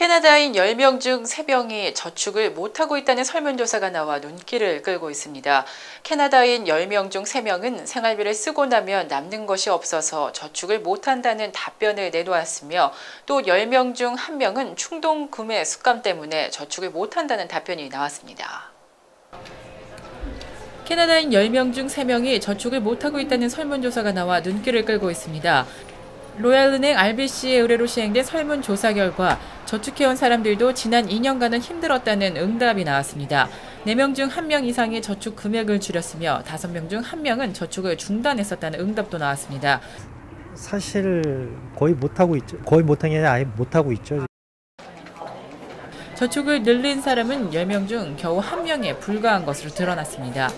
캐나다인 10명 중 3명이 저축을 못하고 있다는 설문조사가 나와 눈길을 끌고 있습니다. 캐나다인 10명 중 3명은 생활비를 쓰고 나면 남는 것이 없어서 저축을 못한다는 답변을 내놓았으며 또 10명 중 1명은 충동 구매 습관 때문에 저축을 못한다는 답변이 나왔습니다. 캐나다인 10명 중 3명이 저축을 못하고 있다는 설문조사가 나와 눈길을 끌고 있습니다. 로얄은행 RBC의 의뢰로 시행된 설문조사 결과 저축해온 사람들도 지난 2년간은 힘들었다는 응답이 나왔습니다. 4명 중 1명 이상이 저축 금액을 줄였으며 5명 중 1명은 저축을 중단했었다는 응답도 나왔습니다. 사실 거의 못하고 있죠. 거의 못한 게 아니라 아예 못하고 있죠. 저축을 늘린 사람은 10명 중 겨우 1명에 불과한 것으로 드러났습니다.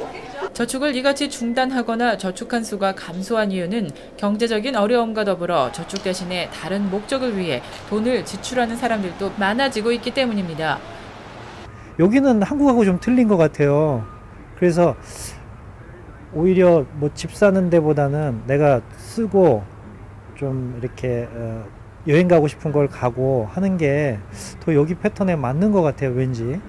저축을 이같이 중단하거나 저축한 수가 감소한 이유는 경제적인 어려움과 더불어 저축 대신에 다른 목적을 위해 돈을 지출하는 사람들도 많아지고 있기 때문입니다. 여기는 한국하고 좀 틀린 것 같아요. 그래서 오히려 뭐 집 사는 데보다는 내가 쓰고 좀 이렇게 어, 여행 가고 싶은 걸 가고 하는 게 더 여기 패턴에 맞는 것 같아요, 왠지.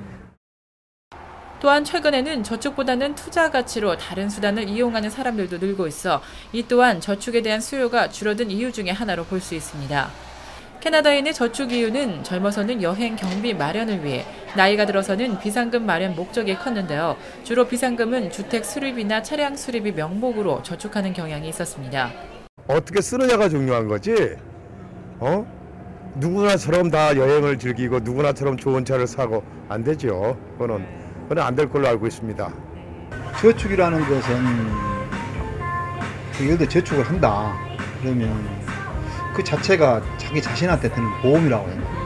또한 최근에는 저축보다는 투자 가치로 다른 수단을 이용하는 사람들도 늘고 있어 이 또한 저축에 대한 수요가 줄어든 이유 중의 하나로 볼 수 있습니다. 캐나다인의 저축 이유는 젊어서는 여행 경비 마련을 위해, 나이가 들어서는 비상금 마련 목적이 컸는데요. 주로 비상금은 주택 수리비나 차량 수리비 명목으로 저축하는 경향이 있었습니다. 어떻게 쓰느냐가 중요한 거지. 어? 누구나처럼 다 여행을 즐기고 누구나처럼 좋은 차를 사고 안 되죠. 그거는 그건 안 될 걸로 알고 있습니다. 저축이라는 것은 그 예를 들어 저축을 한다 그러면 그 자체가 자기 자신한테 드는 보험이라고 해요.